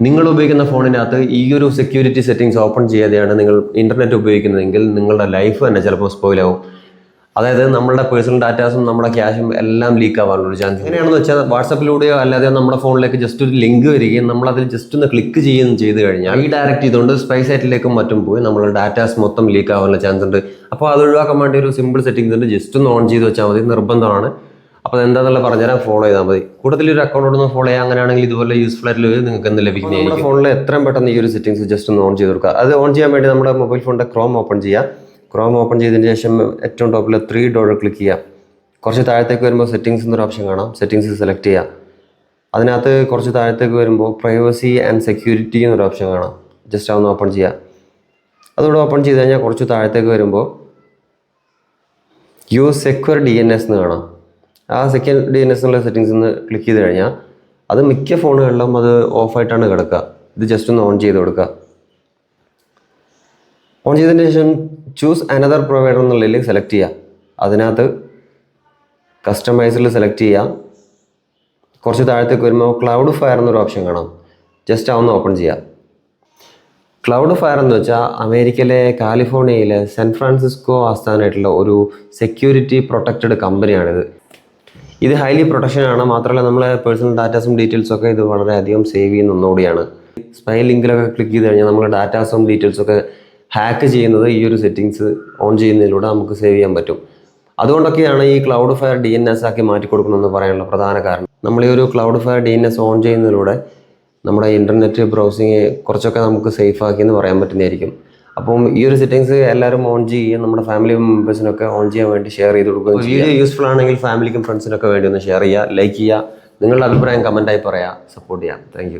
നിങ്ങൾ ഉപയോഗിക്കുന്ന ഫോണിനകത്ത് ഈ ഒരു സെക്യൂരിറ്റി സെറ്റിംഗ്സ് ഓപ്പൺ ചെയ്യാതെയാണ് നിങ്ങൾ ഇന്റർനെറ്റ് ഉപയോഗിക്കുന്നതെങ്കിൽ നിങ്ങളുടെ ലൈഫ് തന്നെ ചിലപ്പോൾ സ്പോയിലാവും അതായത് നമ്മുടെ പേഴ്സണൽ ഡാറ്റാസും നമ്മുടെ ക്യാഷും എല്ലാം ലീക്ക് ആവാനുള്ള ചാൻസ് എങ്ങനെയാണെന്ന് വെച്ചാൽ വാട്സപ്പിലൂടെയോ അല്ലാതെ നമ്മുടെ ഫോണിലേക്ക് ജസ്റ്റ് ഒരു ലിങ്ക് വരികയും നമ്മൾ അതിൽ ജസ്റ്റ് ഒന്ന് ക്ലിക്ക് ചെയ്യുകയും ചെയ്ത് കഴിഞ്ഞാൽ ഈ ഡയറക്റ്റ് ചെയ്തുകൊണ്ട് സ്പൈ സൈറ്റിലേക്കും മറ്റും പോയി നമ്മുടെ ഡാറ്റാസ് മൊത്തം ലീക്ക് ആവാനുള്ള ചാൻസ് ഉണ്ട്. അപ്പോൾ അത് ഒഴിവാക്കാൻ വേണ്ടി ഒരു സിമ്പിൾ സെറ്റിംഗ്സ് ഉണ്ട്. ജസ്റ്റ് ഒന്ന് ഓൺ ചെയ്ത് വെച്ചാൽ മതി. നിർബന്ധമാണ്. അപ്പോൾ എന്താണെന്നുള്ള പറഞ്ഞുതരാം ഫോളോ ചെയ്താൽ മതി. കൂടുതൽ ഒരു അക്കൗണ്ട് ഒന്ന് ഫോളോ ചെയ്യുക അങ്ങനെയാണെങ്കിൽ ഇതുപോലെ യൂസ്ഫുൾ ആയിട്ടുള്ള നിങ്ങൾക്ക് എന്ത് നമ്മുടെ ഫോണിൽ എത്രയും പെട്ടെന്ന് ഈ ഒരു സെറ്റിംഗ്സ് ജസ്റ്റ് ഒന്ന് ഓൺ ചെയ്ത് കൊടുക്കുക. അത് ഓൺ ചെയ്യാൻ വേണ്ടി നമ്മുടെ മൊബൈൽ ഫോണിന്റെ ക്രോം ഓപ്പൺ ചെയ്യുക ക്രോം ഓപ്പൺ ചെയ്തതിന് ശേഷം ഏറ്റവും ടോപ്പിൽ ത്രീ ഡോളർ ക്ലിക്ക് ചെയ്യുക കുറച്ച് താഴത്തേക്ക് വരുമ്പോൾ സെറ്റിംഗ്സ് എന്നൊരു ഓപ്ഷൻ കാണാം. സെറ്റിംഗ്സ് സെലക്ട് ചെയ്യുക അതിനകത്ത് കുറച്ച് താഴത്തേക്ക് വരുമ്പോൾ പ്രൈവസി ആൻഡ് സെക്യൂരിറ്റി എന്നൊരു ഓപ്ഷൻ കാണാം. ജസ്റ്റ് അതൊന്ന് ഓപ്പൺ ചെയ്യുക അതുകൂടെ ഓപ്പൺ ചെയ്ത് കഴിഞ്ഞാൽ കുറച്ച് താഴത്തേക്ക് വരുമ്പോൾ use secure D N S എന്ന് കാണാം. ആ സെക്കൻഡ് ഡി എൻ എസ് എന്നുള്ള സെറ്റിങ്സ് ഒന്ന് ക്ലിക്ക് ചെയ്ത് കഴിഞ്ഞാൽ അത് മിക്ക ഫോണുകളിലും അത് ഓഫായിട്ടാണ് കിടക്കുക ഇത് ജസ്റ്റ് ഒന്ന് ഓൺ ചെയ്ത് കൊടുക്കുക ഓൺ ചെയ്തതിന് ശേഷം ചൂസ് അനദർ പ്രൊവൈഡർ എന്നുള്ളതിൽ സെലക്ട് ചെയ്യുക അതിനകത്ത് കസ്റ്റമൈസിൽ സെലക്ട് ചെയ്യുക കുറച്ച് താഴത്തേക്ക് വരുമ്പോൾ ക്ലൗഡ് ഫയർ എന്നൊരു ഓപ്ഷൻ കാണാം. ജസ്റ്റ് അതൊന്ന് ഓപ്പൺ ചെയ്യുക ക്ലൗഡ് ഫയർ എന്ന് വെച്ചാൽ അമേരിക്കയിലെ കാലിഫോർണിയയിലെ സാൻ ഫ്രാൻസിസ്കോ ആസ്ഥാനമായിട്ടുള്ള ഒരു സെക്യൂരിറ്റി പ്രൊട്ടക്റ്റഡ് കമ്പനിയാണിത് ഇത് ഹൈലി പ്രൊട്ടക്ഷൻ ആണ്. മാത്രമല്ല നമ്മളെ പേഴ്സണൽ ഡാറ്റാസും ഡീറ്റെയിൽസും ഒക്കെ ഇത് വളരെയധികം സേവ് ചെയ്യുന്ന ഒന്നുകൂടിയാണ്. സ്പൈ ലിങ്കിലൊക്കെ ക്ലിക്ക് ചെയ്ത് കഴിഞ്ഞാൽ നമ്മുടെ ഡാറ്റാസും ഡീറ്റെയിൽസും ഒക്കെ ഹാക്ക് ചെയ്യുന്നത് ഈ ഒരു സെറ്റിങ്സ് ഓൺ ചെയ്യുന്നതിലൂടെ നമുക്ക് സേവ് ചെയ്യാൻ പറ്റും. അതുകൊണ്ടൊക്കെയാണ് ഈ Cloudflare D N S ആക്കി മാറ്റി കൊടുക്കണമെന്ന് പറയാനുള്ള പ്രധാന കാരണം. നമ്മൾ ഈ ഒരു Cloudflare D N S on ചെയ്യുന്നതിലൂടെ നമ്മുടെ ഇന്റർനെറ്റ് ബ്രൗസിങ് കുറച്ചൊക്കെ നമുക്ക് സേഫ് ആക്കി എന്ന് പറയാൻ പറ്റുന്നതായിരിക്കും. അപ്പം ഈ ഒരു സെറ്റിങ്സ് എല്ലാവരും ഓൺ ചെയ്യുകയും നമ്മുടെ ഫാമിലി മെമ്പേഴ്സിനൊക്കെ ഓൺ ചെയ്യാൻ വേണ്ടി ഷെയർ ചെയ്ത് കൊടുക്കുകയും വീഡിയോ യൂസ്ഫുൾ ആണെങ്കിൽ ഫാമിലിക്കും ഫ്രണ്ട്സിനൊക്കെ വേണ്ടി ഒന്ന് ഷെയർ ചെയ്യുക ലൈക്ക് ചെയ്യുക നിങ്ങളുടെ അഭിപ്രായം കമന്റായി പറയാം സപ്പോർട്ട് ചെയ്യാം. താങ്ക്